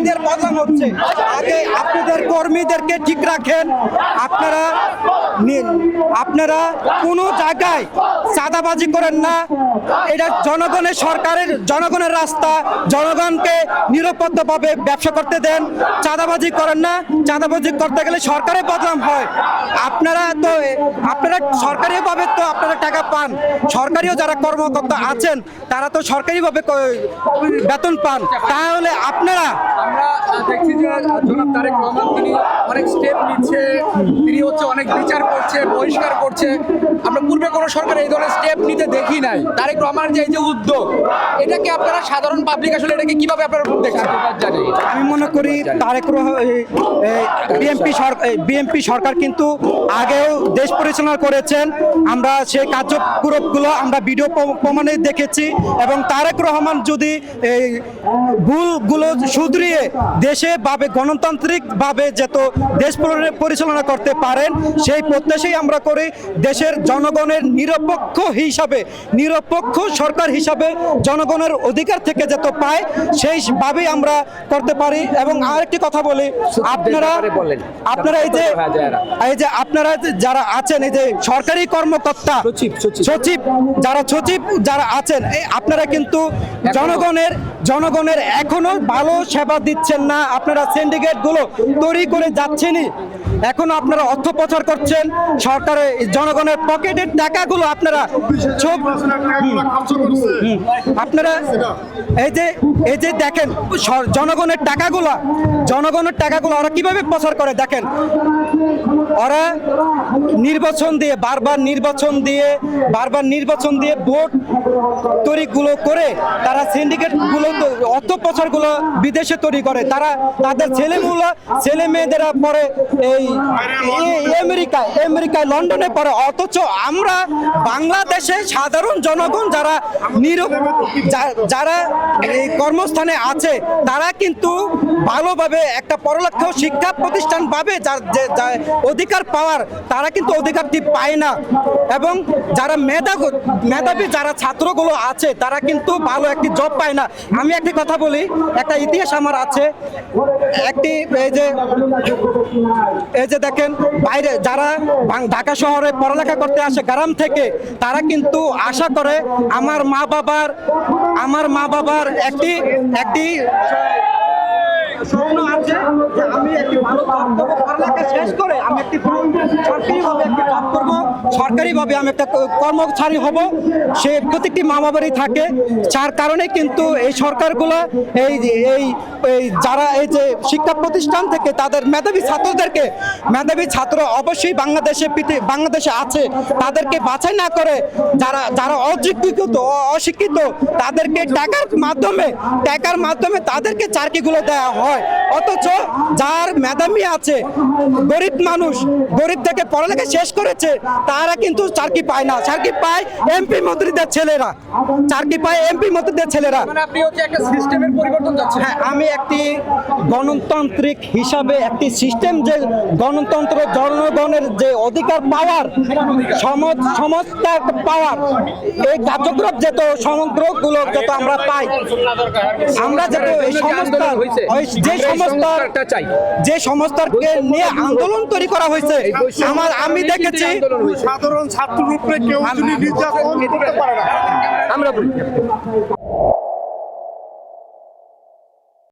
কর্মীদের কথা হচ্ছে। আগে আপনাদের কর্মীদেরকে ঠিক রাখেন। আপনারা আপনারা কোনো জায়গায় চাঁদাবাজি করেন না। এটা জনগণের সরকারের, জনগণের রাস্তা। জনগণকে নিরাপত্তাভাবে ব্যবসা করতে দেন। চাঁদাবাজি করেন না। চাঁদাবাজি করতে গেলে সরকারের বদনাম হয়। আপনারা তো, আপনারা সরকারিভাবে তো আপনারা টাকা পান। সরকারিও যারা কর্মকর্তা আছেন, তারা তো সরকারিভাবে বেতন পান। তাহলে আপনারা আমরা দেখছি যে জনাব তারেক রহমান তিনি অনেক স্টেপ নিচ্ছে, তিনি হচ্ছে অনেক বিচার করছে, বহিষ্কার করছে। আমরা পূর্বে কোনো সরকার এই ধরনের স্টেপ নিতে দেখি নাই। তারেক রহমানের যে এই যে উদ্যোগ, এটাকে আপনারা সাধারণ পাবলিক আসলে এটাকে কীভাবে আপনারা দেখছেন জানি আমি মনে করি তারেক বিএমপি বিএমপি সরকার কিন্তু আগেও দেশ পরিচালনা করেছেন। আমরা সেই কার্যক্রমগুলো আমরা ভিডিও প্রমাণে দেখেছি এবং তারেক রহমান যদি এই ভুলগুলো শুধরিয়ে দেশে ভাবে গণতান্ত্রিকভাবে যত দেশ পরিচালনা করতে পারেন সেই প্রত্যাশাই আমরা করি দেশের জনগণের নিরপেক্ষ হিসাবে নিরপেক্ষ সরকার হিসাবে জনগণের অধিকার থেকে যত পায় সেইভাবেই আমরা করতে পারি। এবং আরেকটি কথা বলি আপনারা আপনারা এই যে এই যে আপনারা যারা আছেন এই যে সরকারি কর্মকর্তা। সচিব যারা সচিব যারা আছেন আপনারা কিন্তু জনগণের জনগণের এখনও ভালো সেবা দিচ্ছেন না। আপনারা সিন্ডিকেটগুলো তৈরি করে যাচ্ছেনই। এখনও আপনারা অর্থ প্রচার করছেন। সরকারের জনগণের পকেটের টাকাগুলো আপনারা আপনারা এই যে এই যে দেখেন জনগণের টাকাগুলা জনগণের টাকাগুলো ওরা কীভাবে প্রচার করে দেখেন? ওরা নির্বাচন দিয়ে, বারবার নির্বাচন দিয়ে, বারবার নির্বাচন দিয়ে ভোট তৈরিগুলো করে তারা সিন্ডিকেটগুলো অর্থ প্রচারগুলো বিদেশে তৈরি করে। তারা তাদের ছেলেগুলো ছেলে মেয়েদেরা পরে এই এই আমেরিকায় লন্ডনে পড়ে অথচ আমরা বাংলাদেশে সাধারণ জনগণ যারা নিরব যা- যারা এই কর্মস্থানে আছে, তারা কিন্তু ভালোভাবে একটা পড়ালেখা শিক্ষা প্রতিষ্ঠান পাবে, যার অধিকার পাওয়ার, তারা কিন্তু অধিকারটি পায় না। এবং যারা মেধা মেধাবী, যারা ছাত্রগুলো আছে, তারা কিন্তু ভালো একটি জব পায় না। আমি একটি কথা বলি, একটা ইতিহাস আমার আছে। একটি এই যে এই যে দেখেন, বাইরে যারা ঢাকা শহরে পড়ালেখা করতে আসে, গ্রাম থেকে, তারা কিন্তু আশা করে, আমার মা বাবার আমার মা বাবার একটি একটি স্বপ্ন আছে যে আমি একটি ভালো আমি একটি সরকারিভাবে আমি একটা কর্মচারী হব। সে প্রত্যেকটি মা বাবারই থাকে। যার কারণে কিন্তু এই সরকারগুলো, এই এই এই যারা এই যে শিক্ষা প্রতিষ্ঠান থেকে তাদের মেধাবী ছাত্রদেরকে, মেধাবী ছাত্র অবশ্যই বাংলাদেশে বাংলাদেশে আছে। তাদেরকে বাছাই না করে যারা যারা অশিক্ষিত অশিক্ষিত, তাদেরকে টাকার মাধ্যমে টাকার মাধ্যমে তাদেরকে চাকরিগুলো দেওয়া হয়। অথচ যার মেধাবী আছে গরিব মানুষ গরিব থেকে পড়ালেখা শেষ করেছে তারা কিন্তু চাকরি পায় না। চাকরি পায় এমপি মন্ত্রীদের ছেলেরা। চাকরি পায় এমপি মন্ত্রীদের ছেলেরা। মানে আপনি হচ্ছে একটা সিস্টেমের পরিবর্তন হ্যাঁ আমি একটি গণতান্ত্রিক হিসাবে একটি সিস্টেম যে গণতন্ত্র জনগণের যে অধিকার পাওয়ার সম- সমস্ত পাওয়ার এই কার্যক্রম যত সমগ্রগুলো যত আমরা পাই। আমরা যত এই। ওই যে সংস্থার চাই। যে সংস্থাকে নিয়ে আন্দোলন তৈরি করা হয়েছে আমার আমি দেখেছি সাধারণ ছাত্র রূপে কেউ যদি নির্যাতন করতে পারে না। আমরা বলি।